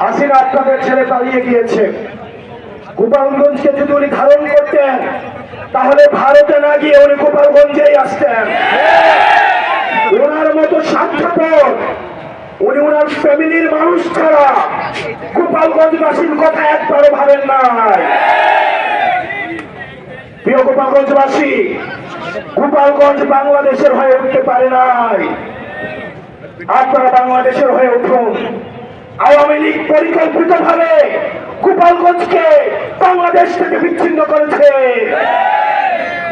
হাসিনা আপনাদের ছেড়ে পালিয়ে গিয়েছে। গোপালগঞ্জকে যদি উনি ধারণ করতেন, তাহলে ভারতে না গিয়ে উনি গোপালগঞ্জেই আসতেন। ওনার মতো স্বার্থপর, উনি ওনার ফ্যামিলির মানুষ ছাড়া গোপালগঞ্জবাসীর কথা একবারও ভাবেন নাই। প্রিয় গোপালগঞ্জবাসী, গোপালগঞ্জ বাংলাদেশের হয়ে উঠতে পারে নাই। আপনারা বাংলাদেশের হয়ে উঠুন। আওয়ামী লীগ পরিকল্পিত ভাবে গোপালগঞ্জকে বাংলাদেশ থেকে বিচ্ছিন্ন করেছে।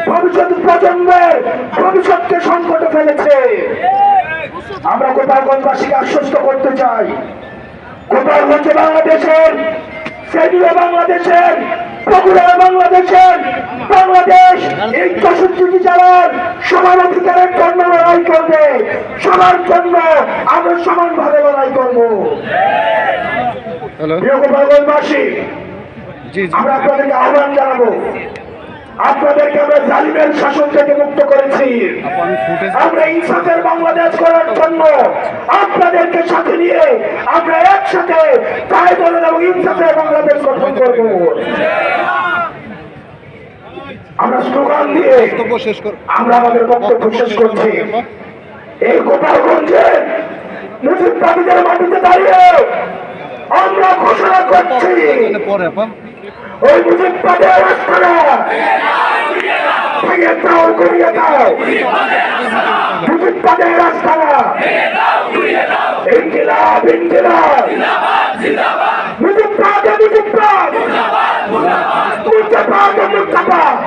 ভবিষ্যৎ প্রজন্মের ভবিষ্যৎকে সংকটে ফেলেছে। আমরা গোপালগঞ্জবাসীকে আশ্বস্ত করতে চাই। গোপালগঞ্জে বাংলাদেশের সেদিও বাংলাদেশের বগুড়া বাংলাদেশের বাংলাদেশ এই চৌষট্টি জেলার সমান অধিকারের জন্য লড়াই করবে। সবার জন্য আমরা সমানভাবে লড়াই করব। আমরা আপনাদেরকে আহ্বান জানাব। আপনাদেরকে আমরা জালিমের শাসন থেকে মুক্ত করেছি। আমি আমরা ইনসাফের বাংলাদেশ করার জন্য আপনাদেরকে সাথে নিয়ে আমরা একসাথে তাই দলেন এবং ইনসাফের বাংলাদেশ গঠন করব আমরা স্লোগান দিয়ে আমরা আমাদের বক্তব্য শেষ করছি। এই গোপালগঞ্জে মুজিববাদীদের মাটিতে দাঁড়িয়ে আমরা ঘোষণা করছি। পরে আপা ওই মুজিববাদের রাস্তাটা ভেঙে দাও গড়িয়ে দাও। ইনকিলাব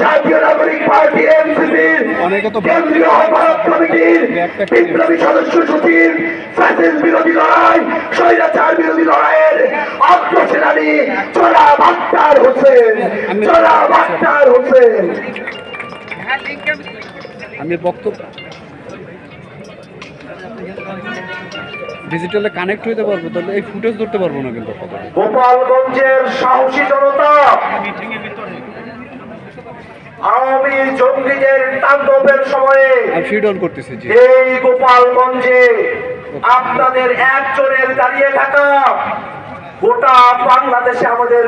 জাতীয় নাগরিক পার্টি এনসিপির কেন্দ্রীয় আহ্বায়ক কমিটির বিপ্লবী সদস্য সচিব ফ্যাসিস বিরোধী লড়াই স্বৈরাচার বিরোধী লড়াইয়ের চোরা বাক্তার হোসেন চোরা বাক্তার হোসেন। আমি বক্তব্য ডিজিটালে কানেক্ট হইতে পারব তাহলে এই ফুটেজ ধরতে পারব না কিন্তু গোপালগঞ্জের সাহসী জনতা আওয়ামী জঙ্গিদের তাণ্ডবের সময়ে করতেছে এই গোপালগঞ্জে আপনাদের একজনের দাঁড়িয়ে থাকা গোটা বাংলাদেশে আমাদের